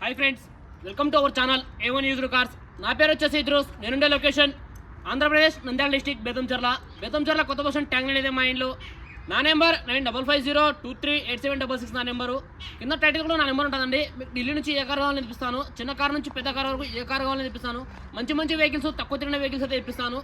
Hi friends welcome to our channel A one cars నా పేరు వచ్చేసి ఇద్రోస్ నేనుండే లొకేషన్ ఆంధ్రప్రదేశ్ నంద్యాల డిస్టిక్ బేతంచెర్ల బేతంచెర్ల కొత్త బస్టాండ్ ట్యాంక్ అనేది మా ఇంట్లో. నా number nine double five zero two three eight seven double six నా నెంబరు కింద టైటిల్ కూడా నా నెంబర్ ఉంటుందండి. మీకు ఢిల్లీ నుంచి ఏ కార్ కావాలని తెప్పిస్తాను చిన్న కార్ నుంచి పెద్ద కార్ వరకు ఏ కార్ కావాలని తెప్పిస్తాను మంచి మంచి వెహికల్స్ తక్కువ తిరిగిన వెహికల్స్ అయితే తెప్పిస్తాను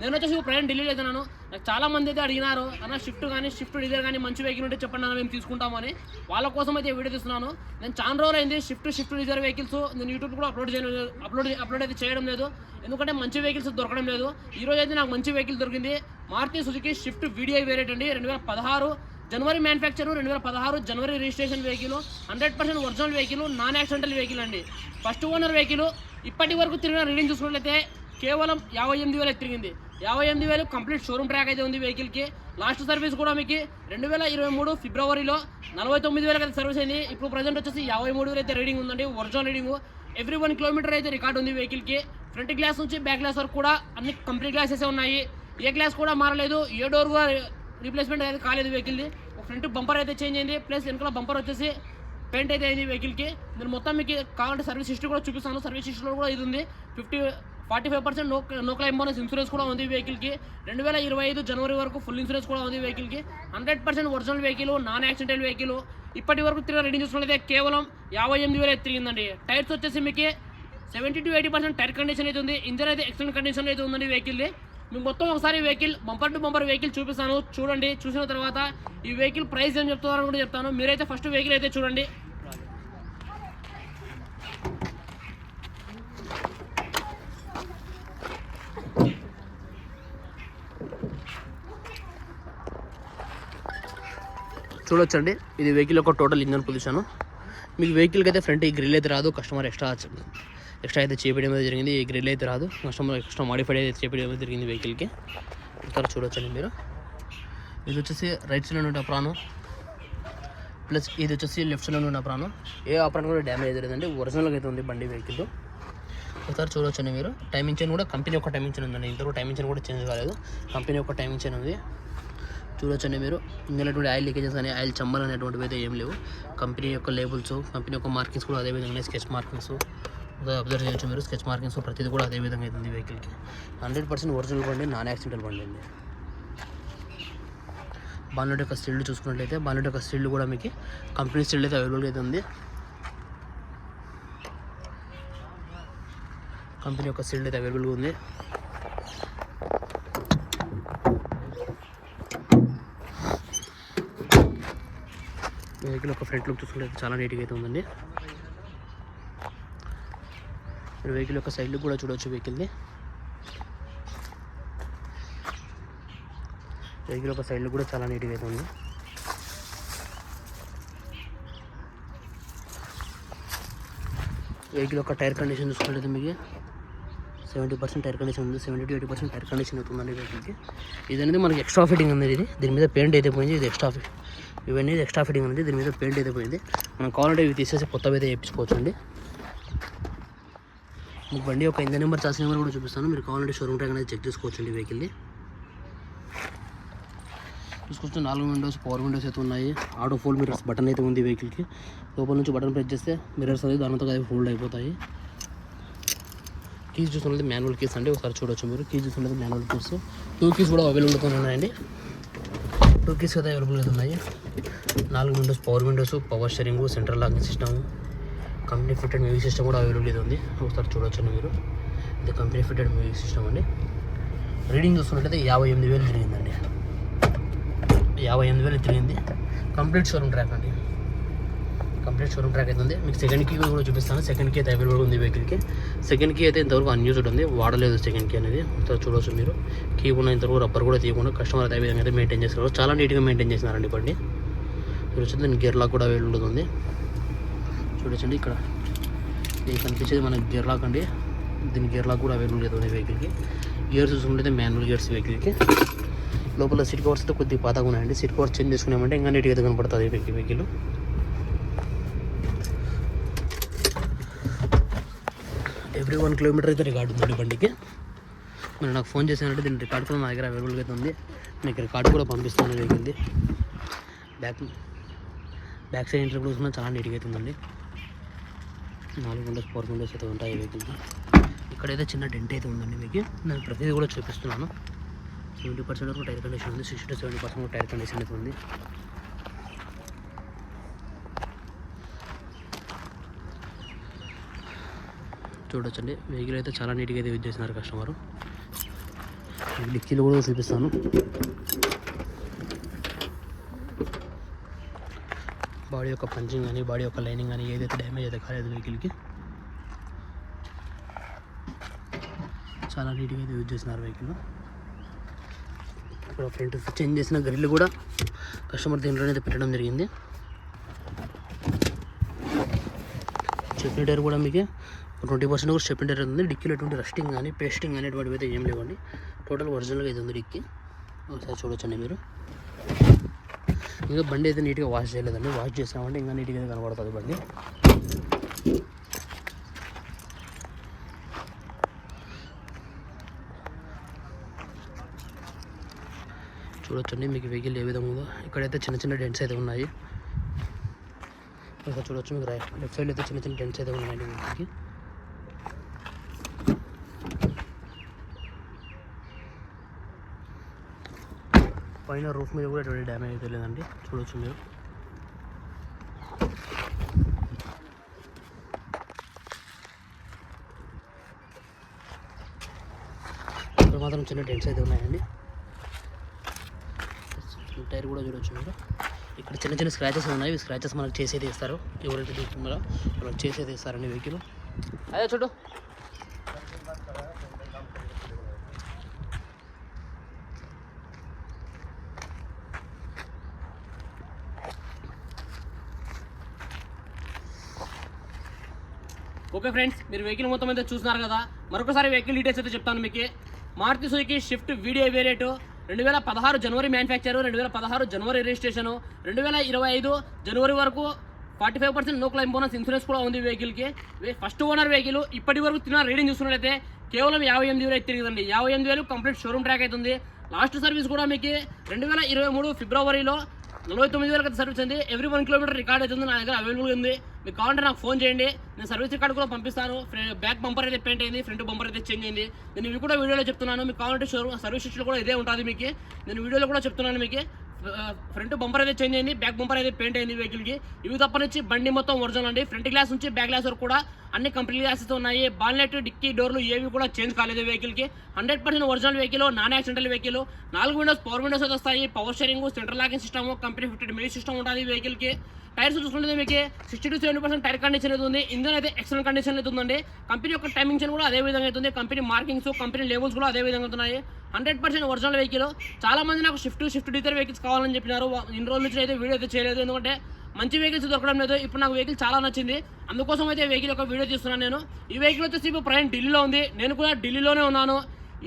నేను వచ్చేసి ప్రయాణం ఢిల్లీ వెళ్తున్నాను. నాకు చాలా మంది అయితే అడిగినారు అన్న షిఫ్ట్ కానీ షిఫ్ట్ డీజర్ కానీ మంచి వెహికల్ ఉంటే చెప్పండి అన్న మేము తీసుకుంటామని వాళ్ళ కోసం అయితే వీడియో తీస్తున్నాను. నేను చాలా రోజులు అయింది షిఫ్ట్ షిఫ్ట్ డీజర్ వెహికల్స్ నేను యూట్యూబ్ కూడా అప్లోడ్ చేయలేదు అప్లోడ్ అప్లోడ్ అయితే చేయడం లేదు. ఎందుకంటే మంచి వెహికల్స్ దొరకడం లేదు. ఈ రోజు అయితే నాకు మంచి వెహికల్ దొరికింది. Maruti Suzuki Swift VDI variant అండి రెండు వేల పదహారు జనవరి మ్యానుఫ్యాక్చర్ రెండు వేల పదహారు జనవరి registration vehicle hundred percent original vehicle non accidental vehicle అండి. ఫస్ట్ ఓనర్ వెహికల్ ఇప్పటి వరకు తిరిగిన రీడింగ్ చూసుకున్నట్లయితే కేవలం యాభై ఎనిమిది వేలు తిరిగింది. యాభై ఎనిమిది వేలు కంప్లీట్ షోరూమ్ ట్రాక్ అయితే ఉంది వెహికల్కి. లాస్ట్ సర్వీస్ కూడా మీకు రెండు వేల ఇరవై మూడు ఫిబ్రవరిలో నలభై తొమ్మిది వేలకి అయితే సర్వీస్ అయింది. ఇప్పుడు ప్రజెంట్ వచ్చేసి యాభై మూడు వేలు అయితే రీడింగ్ ఉందండి. Original reading. Every one kilometre అయితే రికార్డ్ ఉంది వెహికల్కి. ఫ్రంట్ గ్లాస్ నుంచి బ్యాక్ గ్లాస్ వరకు కూడా అన్ని కంప్లీట్ గ్లాసెస్ ఉన్నాయి. ఏ గ్లాస్ కూడా మారలేదు. ఏ డోర్ కూడా రీప్లేస్మెంట్ అయితే కాలేదు వెహికల్ది. ఫ్రంట్ బంపర్ అయితే చేంజ్ అయింది. ప్లస్ వెనకాల బంపర్ వచ్చేసి పెయింట్ అయితే అయింది వెహికల్కి. నేను మొత్తం మీకు కావాలంటే సర్వీస్ హిస్టరీ కూడా చూపిస్తాను. సర్వీస్ హిస్టరీలో కూడా ఇది ఉంది. Fifty forty five percent no no claim bonus insurance కూడా ఉంది వెహికల్కి. రెండు వేల ఇరవై ఐదు జనవరి వరకు ఫుల్ ఇన్సూరెన్స్ కూడా ఉంది వెహికల్కి. Hundred percent original vehicle non accidental vehicle. ఇప్పటి వరకు తిరిగిన రీడింగ్ చూసుకున్నట్లయితే కేవలం యాభై ఎనిమిది వేలు అయితే తిరిగిందండి. టైర్స్ వచ్చేసి మీకు seventy to eighty percent tyre condition అయితే ఉంది. ఇంజన్ అయితే ఎక్సలెంట్ కండిషన్ అయితే ఉందండి వెహికల్ది. మీకు మొత్తం ఒకసారి vehicle bumper to bumper vehicle చూపిస్తాను. చూడండి చూసిన తర్వాత ఈ వెహికల్ ప్రైస్ ఏం చెప్తున్నారని కూడా చెప్తాను. మీరైతే ఫస్ట్ వెహికల్ అయితే చూడండి. చూడొచ్చండి. ఇది వెహికల్ యొక్క టోటల్ ఇంజన్ పొజిషన్ మీకు వెహికల్కి అయితే ఫ్రంట్ ఈ గ్రిల్ అయితే రాదు కస్టమర్ ఎక్స్ట్రా ఎక్స్ట్రా అయితే చేపించడం జరిగింది. ఈ గ్రిల్ అయితే రాదు కస్టమర్ ఎక్స్ట్రా మాడిఫైడ్ అయితే చేపించడం జరిగింది వెహికల్కి ఇక్కడ చూడొచ్చండి మీరు. ఇది వచ్చేసి రైట్ సైడ్ ఉన్న ప్రాణం. ప్లస్ ఇది వచ్చేసి లెఫ్ట్ సైడ్ ఉన్న ప్రాణం. ఏ అప్రాన్ కూడా డ్యామేజ్ లేదండి. ఒరిజినల్గా అయితే ఉంది బండి వెహికల్ ఒకసారి చూడొచ్చండి మీరు. టైమింగ్ చైన్ కూడా కంపెనీ యొక్క టైమింగ్ చైన్ ఉందండి. ఇంతవరకు టైమింగ్ చైన్ కూడా చేంజ్ కాలేదు. కంపెనీ యొక్క టైమింగ్ చైన్ ఉంది. చూడొచ్చండి మీరు. ఇందులోటువంటి ఆయిల్ లీకేజెస్ కానీ ఆయిల్ చంబలు అనేటువంటివి అయితే ఏం లేవు. కంపెనీ యొక్క లేబుల్స్ కంపెనీ యొక్క మార్కింగ్స్ కూడా అదే విధంగా స్కెచ్ మార్కింగ్స్ అబ్జర్వ్ చేయొచ్చు మీరు. స్కెచ్ మార్కింగ్స్ ప్రతిదీ కూడా అదే విధంగా అవుతుంది వెహికల్కి. హండ్రెడ్ పర్సెంట్ ఒరిజినల్ బండి నాన్ యాక్సిడెంటల్ బండి అండి. బాన్లెట్ యొక్క స్టిల్డ్ చూసుకున్నట్లయితే బాన్లెట్ యొక్క స్టిల్డ్ కూడా మీకు కంపెనీ స్టిల్డ్ అయితే అవైలబుల్గా అయితే ఉంది. కంపెనీ యొక్క స్టిల్డ్ అయితే అవైలబుల్గా ఉంది. వెహికల్ ఒక ఫ్రంట్ లుక్ చూసుకుంటే చాలా నీట్గా అయితే ఉందండి. మీరు వెహికల్ యొక్క సైడ్ లుక్ కూడా చూడవచ్చు వెహికల్ని. వెహికల్ యొక్క సైడ్ లుక్ కూడా చాలా నీట్గా అయితే ఉంది. వెహికల్ యొక్క టైర్ కండిషన్ చూసుకుంటే మీకు సెవెంటీ పర్సెంట్ ఎయిర్ కండిషన్ ఉంది. Seventy to eighty percent air condition అవుతుందండి వెహికల్కి ఇది అనేది మనకి ఎక్స్ట్రా ఫిట్టింగ్ అనేది ఇది. దీని మీద పెయింట్ అయితే పోయింది. ఇది ఎక్స్ట్రా ఫిట్ ఇవన్నీ ఎక్స్ట్రా ఫిట్టింగ్ అనేది దీని మీద పెయింట్ అయితే పోయింది. మనం కావాలంటే ఇవి తీసేసి కొత్తవి అయితే వేయించుకోవచ్చు అండి మీకు బండి యొక్క ఇంజన్ నెంబర్ చాసిన నెంబర్ కూడా చూపిస్తాను. మీరు కావాలంటే షోరూమ్ ట్రాక్ అనేది చెక్ చేసుకోవచ్చు అండి వెహికల్ని చూసుకొస్తే నాలుగు విండోస్ పవర్ విండోస్ అయితే ఉన్నాయి. ఆటో ఫోల్డ్ మిరర్స్ బటన్ అయితే ఉంది వెహికల్కి లోపల నుంచి బటన్ ప్రెస్ చేస్తే మిరర్స్ అనేది దానితో అవి ఫోల్డ్ అయిపోతాయి. కీస్ చూస్తున్నది మాన్యువల్ కీస్ అండి. ఒకసారి చూడొచ్చు మీరు. కీస్ చూస్తున్నది మాన్యువల్ కీస్. టూ కీస్ కూడా అవైలబుల్గా ఉన్నాయండి. టూ కీస్ కదా అవైలబుల్గా ఉన్నాయి. నాలుగు windows power windows power steering central locking system company fitted music system కూడా అవైలబుల్గా ఉంది. ఒకసారి చూడొచ్చు మీరు. ఇది కంపెనీ ఫిట్టెడ్ మ్యూజిక్ సిస్టమ్ అండి. రీడింగ్ చూసుకున్నట్లయితే యాభై ఎనిమిది వేలు తిరిగిందండి. యాభై ఎనిమిది వేలు తిరిగింది. కంప్లీట్ షోరూమ్ ట్రాక్ అండి. కంప్లీట్ షోరూమ్ ట్రాక్ అయితే ఉంది. మీకు సెకండ్ కీ కూడా చూపిస్తాను. సెకండ్ కీ అయితే అవైలబుల్ ఉంది వెహికల్కి సెకండ్ కీ. అయితే ఇంతవరకు అన్యూజ్డ్ ఉంది. వాడలేదు సెకండ్ కీ అనేది. ఒకసారి చూడవచ్చు మీరు. కీ ఉన్న ఇంతవరకు రబ్బర్ కూడా తీయకుండా కస్టమర్ అదే విధంగా అయితే మెయింటైన్ చేస్తున్నారు. చాలా నీట్గా మెయింటైన్ చేసినారండి బండి చూడొచ్చు దీనికి గేర్ లాక్ కూడా అవైలబుల్ ఉంది. చూడొచ్చండి ఇక్కడ. ఇది కనిపించేది మన గేర్ లాక్ అండి. దీని గేర్ లాక్ కూడా అవైలబుల్ లేదు వెహికల్కి గేర్స్ చూసుకుంటే మాన్యువల్ గేర్స్ వెహికల్కి లోపల సీట్ కవర్స్ అయితే కొద్దిగా పాతగా ఉన్నాయండి. సీట్ కవర్స్ చేంజ్ చేసుకున్నామంటే ఇంకా నీట్గా అయితే కనపడుతుంది వెహికల్ ఎవ్రీ వన్ కిలోమీటర్ అయితే రికార్డు ఉందండి బండికి. మీరు నాకు ఫోన్ చేసినట్టు దీని రికార్డ్ కూడా నా దగ్గర అవైలబుల్గా అయితే ఉంది. మీకు రికార్డు కూడా పంపిస్తాను జరిగింది బ్యాక్ బ్యాక్ సైడ్ ఇంటర్ కూడా చాలా నీట్గా అవుతుందండి నాలుగు విండోస్ ఫోర్ విండోస్ అయితే ఉంటాయి వెహికల్కి ఇక్కడైతే చిన్న డెంట్ అయితే ఉందండి మీకు. నేను ప్రతిదీ కూడా చూపిస్తున్నాను. సెవెంటీ పర్సెంట్ వరకు టైర్ కండిషన్ ఉంది. Sixty to seventy percent tyre condition అయితే ఉంది. చూడొచ్చండి. వెహికల్ అయితే చాలా నీట్గా అయితే యూజ్ చేసినారు కస్టమర్ డిక్కీలు కూడా చూపిస్తాను. బాడీ యొక్క పంచింగ్ కానీ బాడీ యొక్క లైనింగ్ కానీ ఏదైతే డ్యామేజ్ అయితే కాలేదు వెహికల్కి చాలా నీట్గా అయితే యూజ్ చేసినారు వెహికల్ ఇక్కడ ఫ్రంట్ చేంజ్ చేసిన గ్రిల్ కూడా కస్టమర్ దీంట్లోనే అయితే పెట్టడం జరిగింది. చెప్పిన టైర్ కూడా మీకు ట్వంటీ పర్సెంట్ కూడా చెప్పిన ఉంది. డిక్కీలో ఎటువంటి రస్టింగ్ కానీ పేస్టింగ్ కానీ అయితే ఏం లేవండి. టోటల్ ఒరిజినల్గా అయితే ఉంది డిక్కీ. ఒకసారి చూడొచ్చండి మీరు. ఇంకా బండి అయితే నీట్గా వాష్ చేయలేదండి. వాష్ చేసామంటే ఇంకా నీట్గా అయితే కనబడుతుంది బండి. చూడొచ్చండి మీకు వెహికల్ ఏ విధంగా ఉందో. ఇక్కడైతే చిన్న చిన్న డెంట్స్ అయితే ఉన్నాయి. ఇక్కడ చూడొచ్చు మీకు రైట్ లెఫ్ట్ సైడ్ అయితే చిన్న చిన్న డెంట్స్ అయితే ఉన్నాయండి మీకు పైన రూఫ్ మీద కూడా ఎటువంటి డ్యామేజ్ అయితే లేదండి. చూడొచ్చు మీరు. ఇక్కడ మాత్రం చిన్న డెంట్స్ అయితే ఉన్నాయండి. టైర్ కూడా చూడొచ్చు మీరు. ఇక్కడ చిన్న చిన్న స్క్రాచెస్ ఉన్నాయి. ఈ స్క్రాచెస్ మనకు చేసేది ఇస్తారు ఎవరైతే తీసుకున్నారో మనకు చేసేది ఇస్తారండి వెహికల్. అదే చూడు. ఓకే ఫ్రెండ్స్ మీరు వెహికల్ మొత్తం అయితే చూస్తున్నారు కదా. మరొకసారి వెహికల్ డీటెయిల్స్ అయితే చెప్తాను మీకు. Maruti Suzuki Swift VDI variant రెండు వేల పదహారు జనవరి మ్యానుఫ్యాక్చర్ రెండు వేల పదహారు జనవరి రిజిస్ట్రేషన్ రెండు వేల ఇరవై ఐదు జనవరి వరకు forty five percent no claim bonus insurance కూడా ఉంది వెహికల్కి ఫస్ట్ ఓనర్ వెహికల్ ఇప్పటి వరకు తిన్న రీడింగ్ చూసుకున్నట్లయితే కేవలం యాభై ఎనిమిది వేలు అయితే తిరిగిందండి. యాభై ఎనిమిది వేలు కంప్లీట్ షోరూమ్ ట్రాక్ అవుతుంది లాస్ట్ సర్వీస్ కూడా మీకు రెండు వేల ఇరవై మూడు ఫిబ్రవరిలో నలభై తొమ్మిది వేలకు సర్వీస్ ఉంది. ఎవ్రీ వన్ కిలోమీటర్ రికార్డ్ అవుతుంది నా దగ్గర అవైలబుల్ ఉంది. మీకు కావాలంటే నాకు ఫోన్ చేయండి. నేను సర్వీస్ రికార్డు కూడా పంపిస్తాను. బ్యాక్ బంపర్ అయితే పెయింట్ అయింది ఫ్రంట్ బంపర్ అయితే చేంజ్ అయింది. నేను ఇవి కూడా వీడియోలో చెప్తున్నాను. మీకు కావాలంటే షోరూమ్ సర్వీస్ కూడా ఇదే ఉంటుంది మీకు. నేను వీడియోలో కూడా చెప్తున్నాను మీకు. ఫ్రంట్ బంపర్ అయితే చేంజ్ అయింది బ్యాక్ బంపర్ అయితే పెయింట్ అయింది వెహికల్కి ఇవి తప్ప నుంచి బండి మొత్తం ఒరిజినల్ అండి. ఫ్రంట్ గ్లాస్ నుంచి బ్యాక్ గ్లాస్ వరకు కూడా అన్ని కంపెనీ గ్లాసెస్ ఉన్నాయి. బాల్నెట్ డిక్కీ డోర్లు ఏవి కూడా చేంజ్ కాలేదు వెహికల్కి hundred percent original vehicle non accidental vehicle నాలుగు విండోస్ పవర్ విండోస్ వస్తాయి. Power steering central locking system company fifty mini system ఉంటుంది వెహికల్కి టైర్స్ చూసుకుంటే మీకు sixty to seventy percent tyre condition అయితే ఉంది. ఇంజన్ అయితే ఎక్సలెంట్ కండిషన్ అయితే ఉందండి. కంపెనీ యొక్క టైమింగ్స్ కూడా అదే విధంగా అవుతుంది కంపెనీ మార్కింగ్స్ కంపెనీ లెవెల్స్ కూడా అదే విధంగా అవుతున్నాయి హండ్రెడ్ పర్సెంట్ ఒరిజినల్ వెహికల్ చాలా మంది నాకు షిఫ్ట్ షిఫ్ట్ డీజర్ వెహికల్స్ కావాలని చెప్పినారు. ఇన్ని రోజుల నుంచి అయితే వీడియో అయితే చేయలేదు. ఎందుకంటే మంచి వెహికల్స్ దొరకడం లేదు. ఇప్పుడు నాకు వెహికల్ చాలా నచ్చింది. అందుకోసం అయితే వెహికల్ యొక్క వీడియో తీస్తున్నాను నేను. ఈ వెహికల్ వచ్చేసి ఇప్పుడు ప్రయాణం ఢిల్లీలో ఉంది. నేను కూడా ఢిల్లీలోనే ఉన్నాను.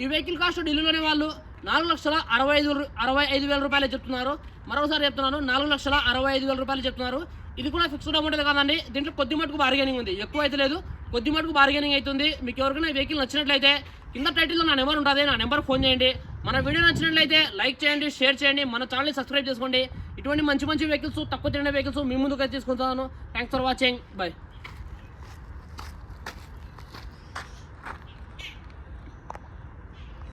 ఈ వెహికల్ కాస్ట్ ఢిల్లీలోనే వాళ్ళు నాలుగు లక్షల అరవై ఐదు అరవై ఐదు వేల రూపాయలు చెప్తున్నారు. మరోసారి చెప్తున్నాను నాలుగు లక్షల అరవై ఐదు వేల రూపాయలు చెప్తున్నారు. ఇది కూడా ఫిక్స్డ్ అమౌంట్ కాదండి. దీంట్లో కొద్ది మటుకు బార్గెనింగ్ ఉంది. ఎక్కువ అయితే లేదు. కొద్ది మటుకు బార్గెనింగ్ అవుతుంది. మీకు ఎవరికైనా వెహికల్ నచ్చినట్లయితే కింద టైటిల్లో నా నెంబర్ ఉంటుంది. నా నెంబర్ ఫోన్ చేయండి. మన వీడియో నచ్చినట్లయితే లైక్ చేయండి షేర్ చేయండి. మన ఛానల్ని సబ్స్క్రైబ్ చేసుకోండి. ఇటువంటి మంచి మంచి వెహికల్స్ తక్కువ తిరిగిన వెహికల్స్ మీ ముందుగా తీసుకుంటాను థ్యాంక్స్ ఫర్ వాచింగ్ బై